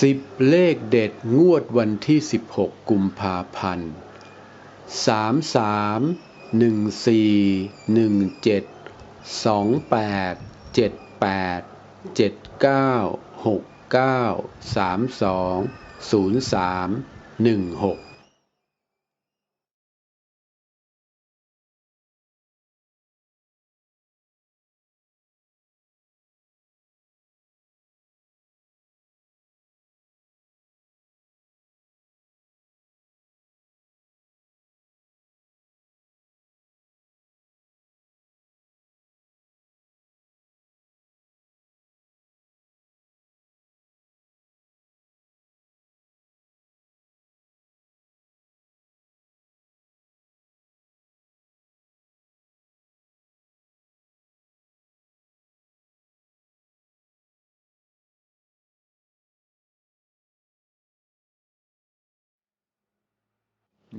สิบเลขเด็ดงวดวันที่ 16 กุมภาพันธ์ 33 14 17 28 78 79 69 32 03 16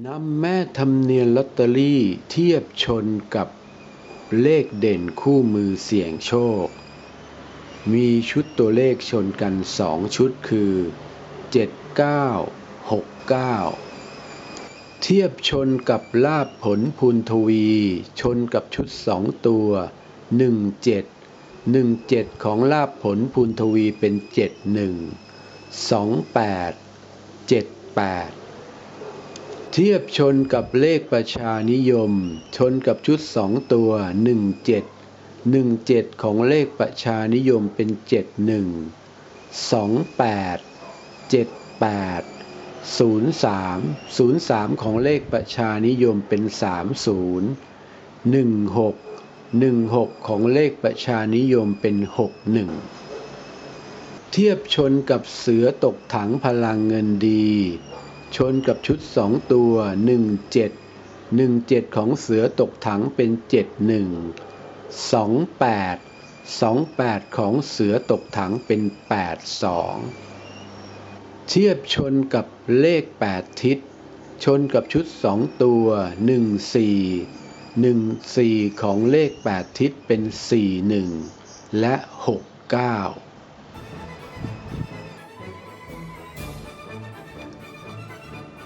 นำแม่ทำเนียนลอตเตอรี่เทียบชนกับเลขเด่นคู่มือเสี่ยงโชค มีชุดตัวเลขชนกันสองชุดคือ 7969 เทียบชนกับลาบผลพูนทวี ชนกับชุดสองตัว 17 17 ของลาบผลพูนทวีเป็น 71 28 78 เทียบชนกับเลขประชานิยม ชนกับชุดสองตัว 17 17 ของเลขประชานิยมเป็น 71 28 78 03 03 ของเลขประชานิยมเป็น 30 16 16 ของเลขประชานิยมเป็น 61 เทียบชนกับเสือตกถังพลังเงินดี ชนกับชุดสองตัว 17 17 ของเสือตกถังเป็น 71 28 28 ของเสือตกถังเป็น 82 เทียบชนกับเลข 8 ทิศ ชนกับชุดสองตัว 14 14 ของเลข 8 ทิศเป็น 41 และ 69